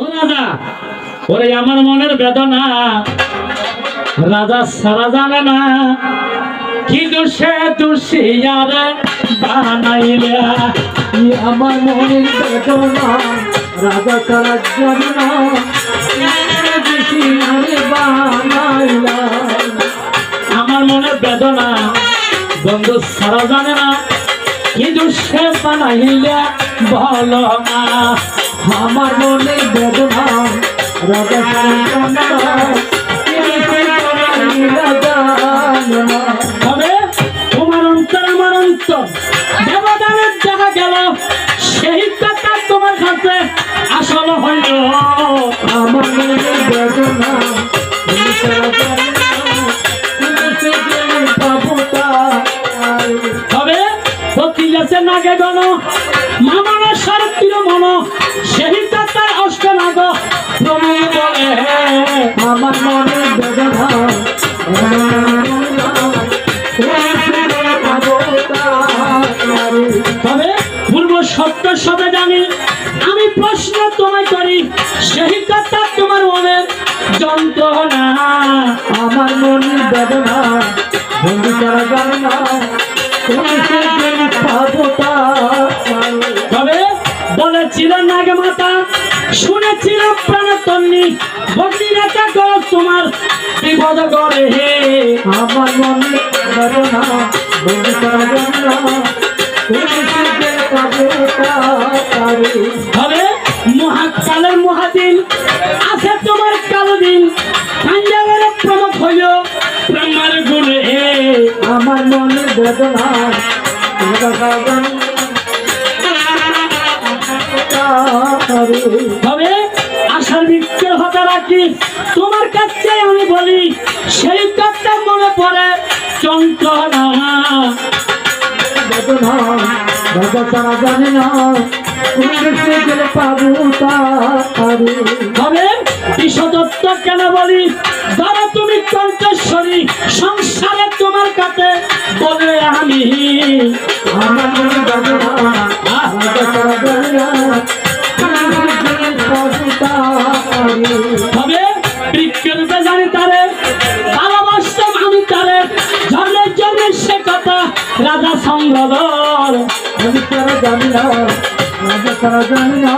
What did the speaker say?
ও রাজা, ওরে আমার মনের বেদনা। রাজা সারা জানে না, কি দোষে দোষিয়ারে বানাইলা। ই আমার মনের বেদনা, রাজা তারা জানে না আমার মনের বেদনা, বন্ধু সারা জানে না কি দোষে বানাইলা বলো না। আমার মনের বেদনা তোমার অন্তর আমার অন্তর। দেবদানের দেখা গেল। সেই তোমার কাছে আসল হইল। আমার মনের বেদনা নাগে গণ মামন শরতীর মন, সেই কথা অষ্ট নাগ প্রমে বলে আমার বেদনা, তবে পূর্ব সত্য সবে জানি, আমি প্রশ্ন তোমায় করি, সেই কথা তোমার মনের যন্ত্রণা, আমার মনের বেদনা, বন্ধু তারা তুমি বলেছিল নাগে মাতা শুনেছিল প্রাণতন্নি ভক্তি রেখা করো তোমার বিপদ করে হে। আমার তারা জানে না পাবো তাই তবে মহাকালের মহাদিন আছে তোমার কালো দিন পাঞ্জাবের প্রমুখ হইল ব্রহ্মার গুণে। হে আমার মনের বেদনা না তবে আশার তোমার কাছে আমি বলি, সেই কথা মনে পড়ে যন্ত্রণা। তারা জানে না, তুমি সে গেলে তবে বিশ্বদত্ত কেন বলি সংসারে তোমার কাছে বলে আমি। তবে জানি তারে ভালোবাসতাম আমি তারে জন্মের জন্য কথা, রাজা সংগ্রহ আমি তারা জানি না তারা জানি না